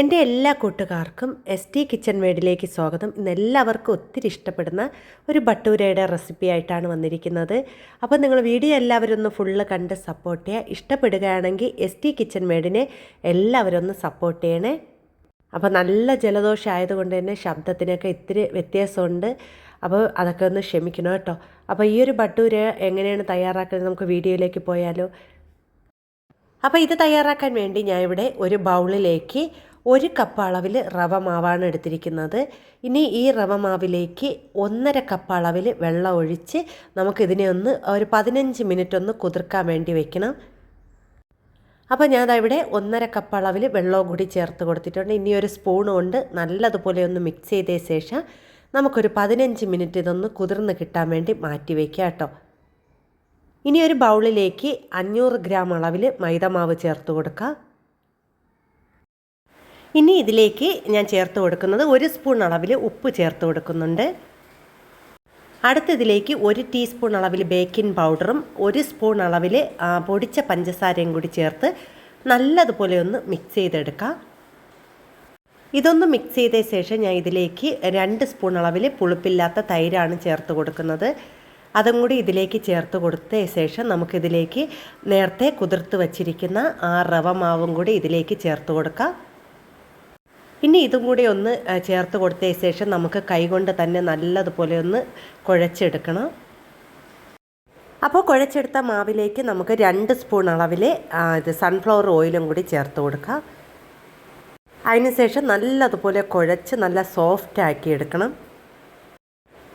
എന്റെ എല്ലാ കൂട്ടുകാർക്കും എസ് ടി കിച്ചൺ മേഡിലേക്ക് സ്വാഗതം. ഇന്ന് എല്ലാവർക്കും ഒത്തിരി ഇഷ്ടപ്പെടുന്ന ഒരു ഭട്ടൂരയുടെ റെസിപ്പി ആയിട്ടാണ് വന്നിരിക്കുന്നത്. അപ്പോൾ നിങ്ങൾ വീഡിയോ എല്ലാവരും ഒന്ന് ഫുള്ള് കണ്ട് സപ്പോർട്ട് ചെയ്യുക. ഇഷ്ടപ്പെടുകയാണെങ്കിൽ എസ് ടി കിച്ചൺ മേഡിനെ എല്ലാവരും ഒന്ന് സപ്പോർട്ട് ചെയ്യണേ. അപ്പോൾ നല്ല ജലദോഷം ആയതുകൊണ്ട് തന്നെ ശബ്ദത്തിനൊക്കെ ഇത്തിരി വ്യത്യാസമുണ്ട്. അപ്പോൾ അതൊക്കെ ഒന്ന് ക്ഷമിക്കണം കേട്ടോ. അപ്പോൾ ഈ ഒരു ഭട്ടൂര എങ്ങനെയാണ് തയ്യാറാക്കുന്നത് നമുക്ക് വീഡിയോയിലേക്ക് പോയാലോ. അപ്പോൾ ഇത് തയ്യാറാക്കാൻ വേണ്ടി ഞാൻ ഇവിടെ ഒരു ബൗളിലേക്ക് ഒരു കപ്പ് അളവിൽ റവ മാവാണ് എടുത്തിരിക്കുന്നത്. ഇനി ഈ റവ മാവിലേക്ക് ഒന്നര കപ്പ് അളവിൽ വെള്ളം ഒഴിച്ച് നമുക്കിതിനെ ഒന്ന് ഒരു പതിനഞ്ച് മിനിറ്റ് ഒന്ന് കുതിർക്കാൻ വേണ്ടി വെക്കണം. അപ്പോൾ ഞാൻ ഇവിടെ ഒന്നര കപ്പ് അളവിൽ വെള്ളവും കൂടി ചേർത്ത് കൊടുത്തിട്ടുണ്ട്. ഇനി ഒരു സ്പൂൺ കൊണ്ട് നല്ലതുപോലെ ഒന്ന് മിക്സ് ചെയ്ത ശേഷം നമുക്കൊരു പതിനഞ്ച് മിനിറ്റ് ഇതൊന്ന് കുതിർന്ന് കിട്ടാൻ വേണ്ടി മാറ്റി വയ്ക്കുക കേട്ടോ. ഇനി ഒരു ബൗളിലേക്ക് അഞ്ഞൂറ് ഗ്രാം അളവിൽ മൈദ മാവ് ചേർത്ത് കൊടുക്കാം. ഇനി ഇതിലേക്ക് ഞാൻ ചേർത്ത് കൊടുക്കുന്നത് ഒരു സ്പൂൺ അളവിൽ ഉപ്പ് ചേർത്ത് കൊടുക്കുന്നുണ്ട്. അടുത്തതിലേക്ക് ഒരു ടീസ്പൂൺ അളവിൽ ബേക്കിംഗ് പൗഡറും ഒരു സ്പൂൺ അളവിൽ പൊടിച്ച പഞ്ചസാരയും കൂടി ചേർത്ത് നല്ലതുപോലെ ഒന്ന് മിക്സ് ചെയ്തെടുക്കാം. ഇതൊന്ന് മിക്സ് ചെയ്ത ശേഷം ഞാൻ ഇതിലേക്ക് രണ്ട് സ്പൂൺ അളവിൽ പുളിപ്പില്ലാത്ത തൈരാണ് ചേർത്ത് കൊടുക്കുന്നത്. അതും കൂടി ഇതിലേക്ക് ചേർത്ത് കൊടുത്ത ശേഷം നമുക്കിതിലേക്ക് നേരത്തെ കുതിർത്ത് വച്ചിരിക്കുന്ന ആ റവ മാവും കൂടി ഇതിലേക്ക് ചേർത്ത് കൊടുക്കാം. ഇനി ഇതും കൂടി ഒന്ന് ചേർത്ത് കൊടുത്ത ശേഷം നമുക്ക് കൈകൊണ്ട് തന്നെ നല്ലതുപോലെ ഒന്ന് കുഴച്ചെടുക്കണം. അപ്പോൾ കുഴച്ചെടുത്ത മാവിലേക്ക് നമുക്ക് രണ്ട് സ്പൂൺ അളവിൽ ഇത് സൺഫ്ലവർ ഓയിലും കൂടി ചേർത്ത് കൊടുക്കാം. അതിനുശേഷം നല്ലതുപോലെ കുഴച്ച് നല്ല സോഫ്റ്റ് ആക്കി എടുക്കണം.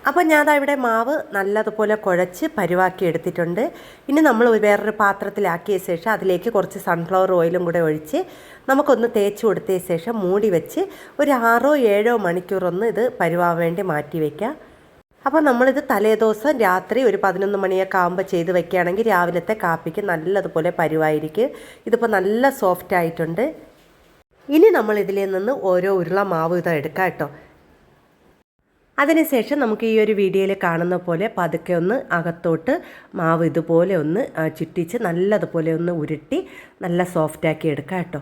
അപ്പോൾ ഞാൻ ഇവിടെ മാവ് നല്ലതുപോലെ കുഴച്ച് പരുവാക്കി എടുത്തിട്ടുണ്ട്. ഇനി നമ്മൾ വേറൊരു പാത്രത്തിലാക്കിയ ശേഷം അതിലേക്ക് കുറച്ച് സൺഫ്ലവർ ഓയിലും കൂടെ ഒഴിച്ച് നമുക്കൊന്ന് തേച്ച് കൊടുത്തതിന് ശേഷം മൂടി വെച്ച് ഒരു ആറോ ഏഴോ മണിക്കൂറൊന്ന് ഇത് പരുവാൻ വേണ്ടി മാറ്റി വയ്ക്കാം അപ്പോൾ നമ്മളിത് തലേദിവസം രാത്രി ഒരു പതിനൊന്ന് മണിയൊക്കെ ആകുമ്പോൾ ചെയ്ത് വെക്കുകയാണെങ്കിൽ രാവിലത്തെ കാപ്പിക്ക് നല്ലതുപോലെ പരുവായിരിക്കും. ഇതിപ്പോൾ നല്ല സോഫ്റ്റ് ആയിട്ടുണ്ട്. ഇനി നമ്മൾ ഇതിൽ നിന്ന് ഓരോ ഉരുള മാവ് ഇത് എടുക്കാം കേട്ടോ. അതിനുശേഷം നമുക്ക് ഈ ഒരു വീഡിയോയിൽ കാണുന്ന പോലെ പതുക്കെ ഒന്ന് അകത്തോട്ട് മാവ് ഇതുപോലെ ഒന്ന് ചുറ്റിച്ച് നല്ലതുപോലെ ഒന്ന് ഉരുട്ടി നല്ല സോഫ്റ്റാക്കി എടുക്കാം കേട്ടോ.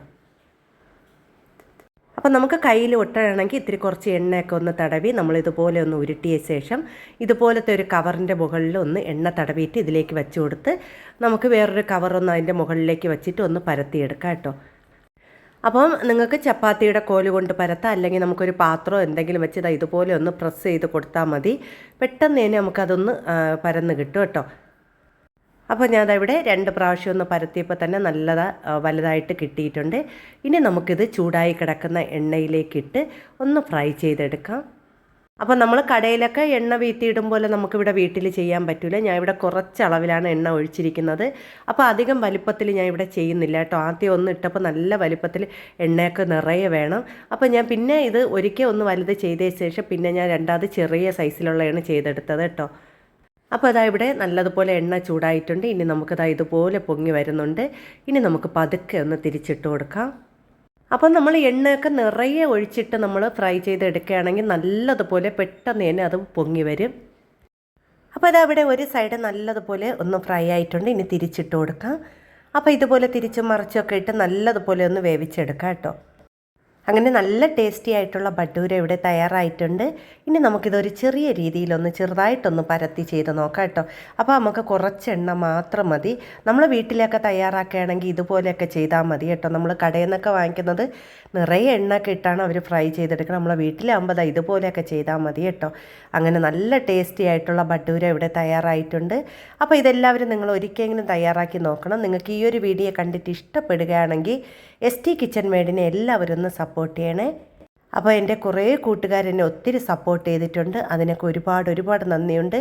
അപ്പോൾ നമുക്ക് കയ്യിൽ ഒട്ടണമെങ്കിൽ ഇത്തിരി കുറച്ച് എണ്ണയൊക്കെ ഒന്ന് തടവി നമ്മൾ ഇതുപോലെ ഒന്ന് ഉരുട്ടിയ ശേഷം ഇതുപോലത്തെ ഒരു കവറിന്റെ മുകളിൽ ഒന്ന് എണ്ണ തടവിയിട്ട് ഇതിലേക്ക് വെച്ച് കൊടുത്ത് നമുക്ക് വേറൊരു കവറൊന്ന് അതിന്റെ മുകളിലേക്ക് വെച്ചിട്ട് ഒന്ന് പരത്തിയെടുക്കാം കേട്ടോ. അപ്പം നിങ്ങൾക്ക് ചപ്പാത്തിയുടെ കോൽ കൊണ്ട് പരത്താം അല്ലെങ്കിൽ നമുക്കൊരു പാത്രം എന്തെങ്കിലും വെച്ച് ഇതാ ഇതുപോലെ ഒന്ന് പ്രസ് ചെയ്ത് കൊടുത്താൽ മതി. പെട്ടെന്ന് തന്നെ നമുക്കതൊന്ന് പരന്ന് കിട്ടും കേട്ടോ. അപ്പോൾ ഞാൻ ഇവിടെ രണ്ട് പ്രാവശ്യം ഒന്ന് പരത്തിയപ്പോൾ തന്നെ നല്ലതാ വലുതായിട്ട് കിട്ടിയിട്ടുണ്ട്. ഇനി നമുക്കിത് ചൂടായി കിടക്കുന്ന എണ്ണയിലേക്കിട്ട് ഒന്ന് ഫ്രൈ ചെയ്തെടുക്കാം. അപ്പോൾ നമ്മൾ കടയിലൊക്കെ എണ്ണ വീത്തിയിടും പോലെ നമുക്കിവിടെ വീട്ടിൽ ചെയ്യാൻ പറ്റില്ല ഞാൻ ഇവിടെ കുറച്ച് അളവിലാണ് എണ്ണ ഒഴിച്ചിരിക്കുന്നത്. അപ്പോൾ അധികം വലിപ്പത്തിൽ ഞാൻ ഇവിടെ ചെയ്യുന്നില്ല കേട്ടോ. ആദ്യം ഒന്ന് ഇട്ടപ്പോൾ നല്ല വലിപ്പത്തിൽ എണ്ണയൊക്കെ നിറയെ വേണം. അപ്പോൾ ഞാൻ പിന്നെ ഇത് ഒരിക്കൽ ഒന്ന് വലുത് ചെയ്ത ശേഷം പിന്നെ ഞാൻ രണ്ടാമത് ചെറിയ സൈസിലുള്ളതാണ് ചെയ്തെടുത്തത് കേട്ടോ. അപ്പോൾ അതാ ഇവിടെ നല്ലതുപോലെ എണ്ണ ചൂടായിട്ടുണ്ട്. ഇനി നമുക്കതാ ഇതുപോലെ പൊങ്ങി വരുന്നുണ്ട്. ഇനി നമുക്ക് പതുക്കെ ഒന്ന് തിരിച്ചിട്ട് കൊടുക്കാം. അപ്പം നമ്മൾ എണ്ണയൊക്കെ നിറയെ ഒഴിച്ചിട്ട് നമ്മൾ ഫ്രൈ ചെയ്തെടുക്കുകയാണെങ്കിൽ നല്ലതുപോലെ പെട്ടെന്ന് തന്നെ അത് പൊങ്ങി വരും. അപ്പോൾ അതവിടെ ഒരു സൈഡ് നല്ലതുപോലെ ഒന്ന് ഫ്രൈ ആയിട്ടുണ്ട്. ഇനി തിരിച്ചിട്ട് കൊടുക്കാം. അപ്പോൾ ഇതുപോലെ തിരിച്ചും മറിച്ചും ഒക്കെ ഇട്ട് നല്ലതുപോലെ ഒന്ന് വേവിച്ചെടുക്കാം കേട്ടോ. അങ്ങനെ നല്ല ടേസ്റ്റി ആയിട്ടുള്ള ഭട്ടൂര ഇവിടെ തയ്യാറായിട്ടുണ്ട്. ഇനി നമുക്കിതൊരു ചെറിയ രീതിയിലൊന്ന് ചെറുതായിട്ടൊന്ന് പരത്തി ചെയ്ത് നോക്കാം കേട്ടോ. അപ്പോൾ നമുക്ക് കുറച്ചെണ്ണ മാത്രം മതി. നമ്മൾ വീട്ടിലൊക്കെ തയ്യാറാക്കുകയാണെങ്കിൽ ഇതുപോലെയൊക്കെ ചെയ്താൽ മതി കേട്ടോ. നമ്മൾ കടയിൽ നിന്നൊക്കെ വാങ്ങിക്കുന്നത് നിറയെ എണ്ണയൊക്കെ ഇട്ടാണ് അവർ ഫ്രൈ ചെയ്തെടുക്കുന്നത്. നമ്മളെ വീട്ടിലാകുമ്പോൾ ഇതുപോലെയൊക്കെ ചെയ്താൽ മതി കേട്ടോ. അങ്ങനെ നല്ല ടേസ്റ്റി ആയിട്ടുള്ള ഭട്ടൂര ഇവിടെ തയ്യാറായിട്ടുണ്ട്. അപ്പോൾ ഇതെല്ലാവരും നിങ്ങൾ ഒരിക്കലെങ്കിലും തയ്യാറാക്കി നോക്കണം. നിങ്ങൾക്ക് ഈ ഒരു വീഡിയോ കണ്ടിട്ട് ഇഷ്ടപ്പെടുകയാണെങ്കിൽ എസ് ടി കിച്ചൺ മേഡിനെ എല്ലാവരും ഒന്ന് സപ്പോർട്ട് ചെയ്യണേ. അപ്പോൾ എന്റെ കുറേ കൂട്ടുകാരെന്നെ ഒത്തിരി സപ്പോർട്ട് ചെയ്തിട്ടുണ്ട്. അതിനൊക്കെ ഒരുപാട് ഒരുപാട് നന്ദിയുണ്ട്.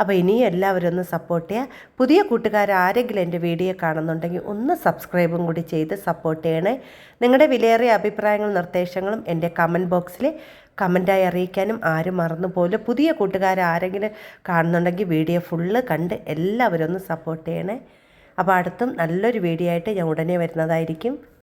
അപ്പോൾ ഇനിയും എല്ലാവരും ഒന്ന് സപ്പോർട്ട് ചെയ്യുക പുതിയ കൂട്ടുകാർ ആരെങ്കിലും എന്റെ വീഡിയോ കാണുന്നുണ്ടെങ്കിൽ ഒന്ന് സബ്സ്ക്രൈബും കൂടി ചെയ്ത് സപ്പോർട്ട് ചെയ്യണേ. നിങ്ങളുടെ വിലയേറിയ അഭിപ്രായങ്ങളും നിർദ്ദേശങ്ങളും എന്റെ കമന്റ് ബോക്സിൽ കമന്റായി അറിയിക്കാനും ആരും മറന്നുപോലെ പുതിയ കൂട്ടുകാർ ആരെങ്കിലും കാണുന്നുണ്ടെങ്കിൽ വീഡിയോ ഫുള്ള് കണ്ട് എല്ലാവരും ഒന്ന് സപ്പോർട്ട് ചെയ്യണേ. അപ്പോൾ അടുത്തും നല്ലൊരു വീഡിയോ ആയിട്ട് ഞാൻ ഉടനെ വരുന്നതായിരിക്കും.